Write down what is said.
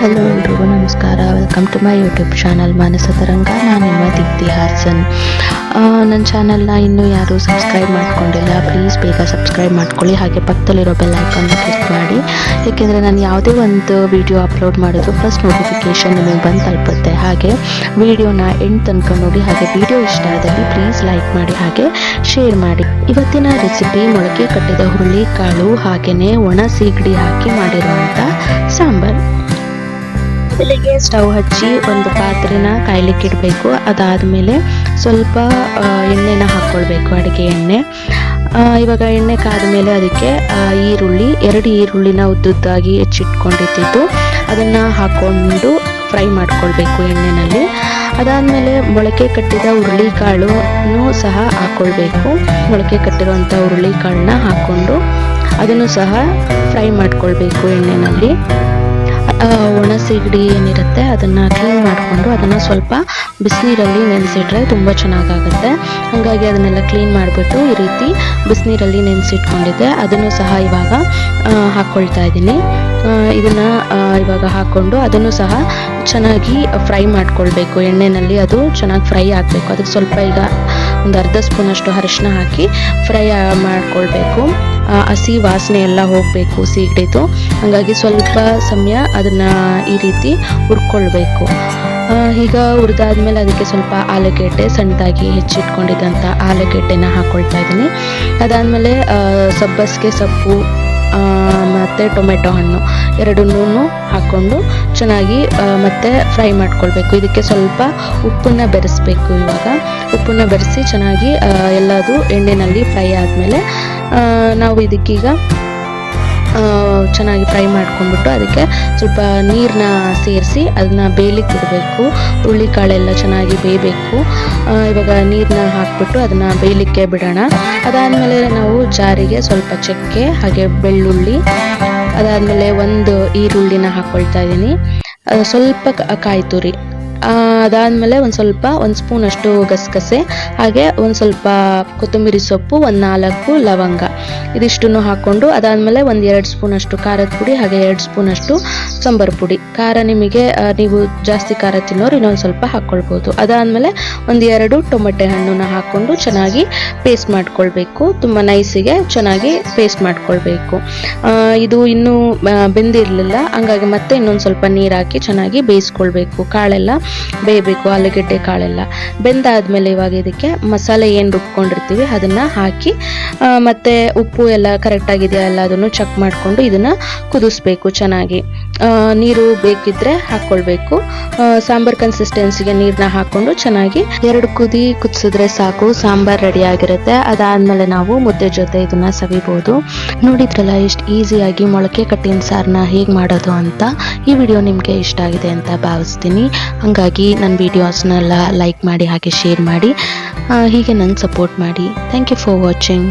Hello ಎಲ್ರಿಗೂ ನಮಸ್ಕಾರ. Welcome to my YouTube channel Manasa Taranga ನಾನು ನಿಮ್ಮ ದೀಪ್ತಿ ಹಾಸನ್ ನನ್ನ ಚಾನಲ್ನ ಇನ್ನೂ ಯಾರೂ ಸಬ್ಸ್ಕ್ರೈಬ್ ಮಾಡ್ಕೊಂಡಿಲ್ಲ ಪ್ಲೀಸ್ ಬೇಗ ಸಬ್ಸ್ಕ್ರೈಬ್ ಮಾಡ್ಕೊಳ್ಳಿ. ಹಾಗೆ ಪಕ್ಕದಲ್ಲಿರೋ ಬೆಲ್ ಐಕಾನ್ನ ಕ್ಲಿಕ್ ಮಾಡಿ. ಏಕೆಂದರೆ ನಾನು ಯಾವುದೇ ಒಂದು ವಿಡಿಯೋ ಅಪ್ಲೋಡ್ ಮಾಡಿದ್ರು ಫಸ್ಟ್ ನೋಟಿಫಿಕೇಷನ್ ನಿಮಗೆ ಬಂದು ತಲುಪುತ್ತೆ. ಹಾಗೆ ವಿಡಿಯೋನ ಎಂಡ್ ತನಕ ನೋಡಿ, ಹಾಗೆ ವಿಡಿಯೋ ಇಷ್ಟ ಆದಲ್ಲಿ ಪ್ಲೀಸ್ ಲೈಕ್ ಮಾಡಿ, ಹಾಗೆ ಶೇರ್ ಮಾಡಿ. ಇವತ್ತಿನ ರೆಸಿಪಿ ಮೊಳಕೆ ಕಟ್ಟಿದ ಹುರುಳಿಕಾಳು ಹಾಗೆಯೇ ಒಣ ಸೀಗಡಿ ಹಾಕಿ ಮಾಡಿರುವಂಥ ಸಾಂಬಾರ್. ಮೊದಲಿಗೆ ಸ್ಟವ್ ಹಚ್ಚಿ ಒಂದು ಪಾತ್ರೆನ ಕಾಯ್ಲಿಕ್ಕೆ ಇಡಬೇಕು. ಅದಾದಮೇಲೆ ಸ್ವಲ್ಪ ಎಣ್ಣೆನ ಹಾಕ್ಕೊಳ್ಬೇಕು ಅಡುಗೆ ಎಣ್ಣೆ. ಇವಾಗ ಎಣ್ಣೆ ಕಾದ ಮೇಲೆ ಅದಕ್ಕೆ ಈರುಳ್ಳಿ ಎರಡು ಈರುಳ್ಳಿನ ಉದ್ದುದ್ದಾಗಿ ಹೆಚ್ಚಿಟ್ಕೊಂಡಿದ್ದು ಅದನ್ನು ಹಾಕ್ಕೊಂಡು ಫ್ರೈ ಮಾಡ್ಕೊಳ್ಬೇಕು ಎಣ್ಣೆನಲ್ಲಿ. ಅದಾದಮೇಲೆ ಮೊಳಕೆ ಕಟ್ಟಿದ ಹುರುಳಿಕಾಳನ್ನು ಸಹ ಹಾಕ್ಕೊಳ್ಬೇಕು ಮೊಳಕೆ ಕಟ್ಟಿರುವಂಥ ಹುರುಳಿಕಾಳನ್ನ ಹಾಕ್ಕೊಂಡು ಅದನ್ನು ಸಹ ಫ್ರೈ ಮಾಡ್ಕೊಳ್ಬೇಕು ಎಣ್ಣೆನಲ್ಲಿ. ಆ, ಒಣ ಸಿಗಡಿ ಏನಿರುತ್ತೆ ಅದನ್ನು ಕ್ಲೀನ್ ಮಾಡಿಕೊಂಡು ಅದನ್ನು ಸ್ವಲ್ಪ ಬಿಸಿನೀರಲ್ಲಿ ನೆನೆಸಿಟ್ರೆ ತುಂಬ ಚೆನ್ನಾಗಾಗುತ್ತೆ. ಹಾಗಾಗಿ ಅದನ್ನೆಲ್ಲ ಕ್ಲೀನ್ ಮಾಡಿಬಿಟ್ಟು ಈ ರೀತಿ ಬಿಸಿನೀರಲ್ಲಿ ನೆನೆಸಿಟ್ಕೊಂಡಿದ್ದೆ. ಅದನ್ನು ಸಹ ಇವಾಗ ಹಾಕ್ಕೊಳ್ತಾ ಇದ್ದೀನಿ. ಇದನ್ನು ಇವಾಗ ಹಾಕ್ಕೊಂಡು ಅದನ್ನು ಸಹ ಚೆನ್ನಾಗಿ ಫ್ರೈ ಮಾಡಿಕೊಳ್ಬೇಕು. ಎಣ್ಣೆಯಲ್ಲಿ ಅದು ಚೆನ್ನಾಗಿ ಫ್ರೈ ಆಗಬೇಕು. ಅದಕ್ಕೆ ಸ್ವಲ್ಪ ಈಗ ಒಂದು ಅರ್ಧ ಸ್ಪೂನಷ್ಟು ಅರಿಶಿನ ಹಾಕಿ ಫ್ರೈ ಮಾಡ್ಕೊಳ್ಬೇಕು. ಹಸಿ ವಾಸನೆ ಎಲ್ಲ ಹೋಗಬೇಕು ಸೀಗಡಿದು ಹಾಗಾಗಿ ಸ್ವಲ್ಪ ಸಮಯ ಅದನ್ನು ಈ ರೀತಿ ಹುರ್ಕೊಳ್ಬೇಕು. ಈಗ ಹುರಿದಾದ್ಮೇಲೆ ಅದಕ್ಕೆ ಸ್ವಲ್ಪ ಆಲೂಗೆಡ್ಡೆ ಸಣ್ಣದಾಗಿ ಹೆಚ್ಚಿಟ್ಕೊಂಡಿದ್ದಂಥ ಆಲೂಗೆಡ್ಡೆನ ಹಾಕ್ಕೊಳ್ತಾ ಇದ್ದೀನಿ. ಅದಾದಮೇಲೆ ಸಬ್ಬಸಿಗೆ ಸೊಪ್ಪು ಮತ್ತೆ ಟೊಮೆಟೊ ಹಣ್ಣು. ಎರಡನ್ನೂ ಹಾಕ್ಕೊಂಡು ಚೆನ್ನಾಗಿ ಮತ್ತೆ ಫ್ರೈ ಮಾಡ್ಕೊಳ್ಬೇಕು. ಇದಕ್ಕೆ ಸ್ವಲ್ಪ ಉಪ್ಪನ್ನು ಬೆರೆಸ್ಬೇಕು ಇವಾಗ. ಉಪ್ಪನ್ನು ಬೆರೆಸಿ ಚೆನ್ನಾಗಿ ಎಲ್ಲದೂ ಎಣ್ಣೆನಲ್ಲಿ ಫ್ರೈ ಆದಮೇಲೆ ನಾವು ಇದಕ್ಕೀಗ ಚೆನ್ನಾಗಿ ಫ್ರೈ ಮಾಡ್ಕೊಂಡ್ಬಿಟ್ಟು ಅದಕ್ಕೆ ಸ್ವಲ್ಪ ನೀರನ್ನ ಸೇರಿಸಿ ಅದನ್ನ ಬೇಯಲಿಕ್ಕೆ ಬಿಡಬೇಕು. ಹುರುಳಿಕಾಳೆಲ್ಲ ಚೆನ್ನಾಗಿ ಬೇಯಬೇಕು. ಇವಾಗ ನೀರನ್ನ ಹಾಕ್ಬಿಟ್ಟು ಅದನ್ನ ಬೇಯಲಿಕ್ಕೆ ಬಿಡೋಣ. ಅದಾದಮೇಲೆ ನಾವು ಜಾರಿಗೆ ಸ್ವಲ್ಪ ಚಕ್ಕೆ, ಹಾಗೆ ಬೆಳ್ಳುಳ್ಳಿ, ಅದಾದಮೇಲೆ ಒಂದು ಈರುಳ್ಳಿನ ಹಾಕ್ಕೊಳ್ತಾ ಇದ್ದೀನಿ. ಸ್ವಲ್ಪ ಕಾಯಿ ತುರಿ ಅದಾದ್ಮೇಲೆ ಒಂದು ಸ್ವಲ್ಪ ಒಂದು ಸ್ಪೂನಷ್ಟು ಗಸಗಸೆ, ಹಾಗೆ ಒಂದು ಸ್ವಲ್ಪ ಕೊತ್ತಂಬರಿ ಸೊಪ್ಪು, ಒಂದು ನಾಲ್ಕು ಲವಂಗ. ಇದಿಷ್ಟನ್ನು ಹಾಕ್ಕೊಂಡು ಅದಾದಮೇಲೆ ಒಂದು ಎರಡು ಸ್ಪೂನಷ್ಟು ಖಾರದ ಪುಡಿ, ಹಾಗೆ ಎರಡು ಸ್ಪೂನಷ್ಟು ಸಾಂಬಾರು ಪುಡಿ. ಖಾರ ನಿಮಗೆ ನೀವು ಜಾಸ್ತಿ ಖಾರ ತಿನ್ನೋರು ಇನ್ನೊಂದು ಸ್ವಲ್ಪ ಹಾಕ್ಕೊಳ್ಬೋದು ಅದಾದಮೇಲೆ ಒಂದು ಎರಡು ಟೊಮೆಟೆ ಹಣ್ಣನ್ನು ಹಾಕ್ಕೊಂಡು ಚೆನ್ನಾಗಿ ಪೇಸ್ಟ್ ಮಾಡ್ಕೊಳ್ಬೇಕು. ತುಂಬ ನೈಸಿಗೆ ಚೆನ್ನಾಗಿ ಪೇಸ್ಟ್ ಮಾಡ್ಕೊಳ್ಬೇಕು. ಇದು ಇನ್ನೂ ಬೆಂದಿರಲಿಲ್ಲ. ಹಂಗಾಗಿ ಮತ್ತೆ ಇನ್ನೊಂದು ಸ್ವಲ್ಪ ನೀರು ಹಾಕಿ ಚೆನ್ನಾಗಿ ಬೇಯಿಸ್ಕೊಳ್ಬೇಕು. ಕಾಳೆಲ್ಲ ಬೇಯಬೇಕು, ಆಲೂಗೆಡ್ಡೆ ಕಾಳೆಲ್ಲ. ಬೆಂದಾದ್ಮೇಲೆ ಇವಾಗ ಇದಕ್ಕೆ ಮಸಾಲೆ ಏನು ರುಬ್ಕೊಂಡಿರ್ತೀವಿ, ಅದನ್ನು ಹಾಕಿ ಮತ್ತು ಉಪ್ಪು ಎಲ್ಲ ಕರೆಕ್ಟ್ ಆಗಿದೆಯಾ ಎಲ್ಲ ಅದನ್ನು ಚೆಕ್ ಮಾಡಿಕೊಂಡು ಇದನ್ನು ಕುದಿಸ್ಬೇಕು ಚೆನ್ನಾಗಿ. ನೀರು ಬೇಕಿದ್ರೆ ಹಾಕ್ಕೊಳ್ಬೇಕು. ಸಾಂಬಾರ್ ಕನ್ಸಿಸ್ಟೆನ್ಸಿಗೆ ನೀರನ್ನ ಹಾಕ್ಕೊಂಡು ಚೆನ್ನಾಗಿ ಎರಡು ಕುದಿ ಕುದಿಸಿದ್ರೆ ಸಾಕು, ಸಾಂಬಾರ್ ರೆಡಿ ಆಗಿರುತ್ತೆ. ಅದಾದಮೇಲೆ ನಾವು ಮುದ್ದೆ ಜೊತೆ ಇದನ್ನ ಸವಿಬೋದು. ನೋಡಿದ್ರಲ್ಲ ಎಷ್ಟು ಈಸಿಯಾಗಿ ಮೊಳಕೆ ಕಟ್ಟಿನ ಸಾರನ್ನ ಹೇಗೆ ಮಾಡೋದು ಅಂತ. ಈ ವಿಡಿಯೋ ನಿಮಗೆ ಇಷ್ಟ ಆಗಿದೆ ಅಂತ ಭಾವಿಸ್ತೀನಿ. ಹಾಗಾಗಿ ನನ್ನ ವಿಡಿಯೋಸ್ನೆಲ್ಲ ಲೈಕ್ ಮಾಡಿ ಹಾಗೆ ಶೇರ್ ಮಾಡಿ ಹೀಗೆ ನನ್ನ ಸಪೋರ್ಟ್ ಮಾಡಿ. Thank you for watching